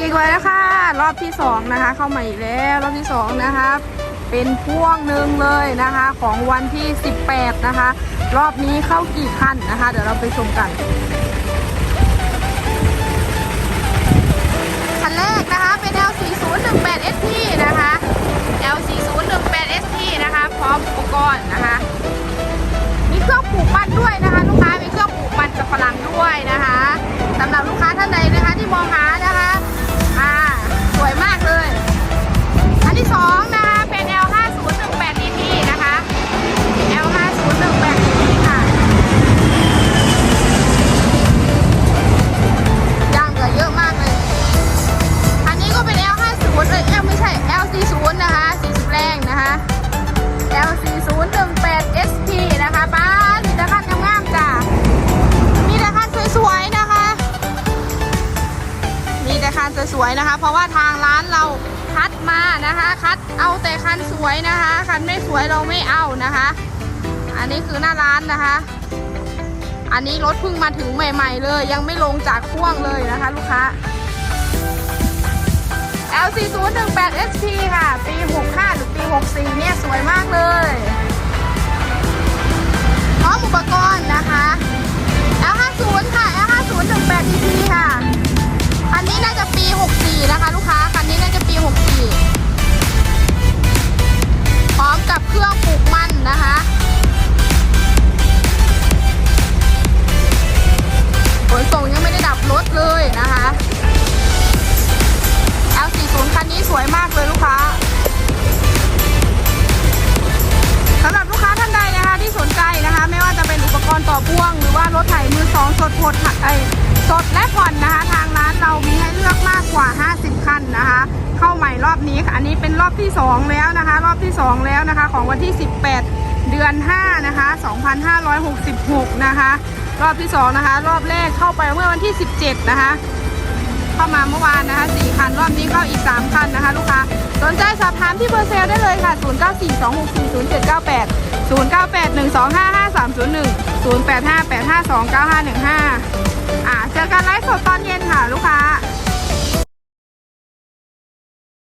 อีกแล้วค่ะ รอบที่สองนะคะ เข้ามาอีกแล้วรอบที่สองนะคะเป็นพ่วงหนึ่งเลยนะคะ ของวันที่ 18 นะคะ รอบนี้เข้ากี่คันนะคะ เดี๋ยวเราไปชมกันคันแรกนะคะเป็น L4018 SP นะคะ L4018 SP นะคะ พร้อมอุปกรณ์นะคะ มีเครื่องปลูกมันด้วยนะคะ ลูกค้ามีเครื่องปลูกมันกับฝรั่งด้วยนะคะสำหรับลูกค้าท่านใดนะคะที่มองหา วยนะคะ เพราะว่าทางร้านเราคัดมานะคะ คัดเอาแต่คันสวยนะคะ คันไม่สวยเราไม่เอานะคะ อันนี้คือหน้าร้านนะคะ อันนี้รถเพิ่งมาถึงใหม่ ๆ เลย ยังไม่ลงจากพ่วงเลยนะคะ ลูกค้า L4018 SP ค่ะ ปี 65 หรือปี 64 เนี่ย สวยมากเลย ดผดไอสดและผ่อนนะคะ ทางร้านเรามีให้เลือกมากกว่า 50 คันนะคะ เข้าใหม่รอบนี้ค่ะอันนี้เป็นรอบที่ 2 แล้วนะคะ รอบที่ 2 แล้วนะคะ ของวันที่ 18 เดือน 5 นะคะ 2566 นะคะ รอบที่ 2 นะคะ รอบแรกเข้าไปเมื่อวันที่ 17 นะคะเข้ามาเมื่อวานนะคะ 4 คัน รอบนี้เข้าอีก 3 คันนะคะ ลูกค้า สนใจสอบถามที่เบอร์เซลได้เลยค่ะ 0942640798 0981255301 0858529515 อ่าเจอกันไลฟ์สดตอนเย็นค่ะลูกค้า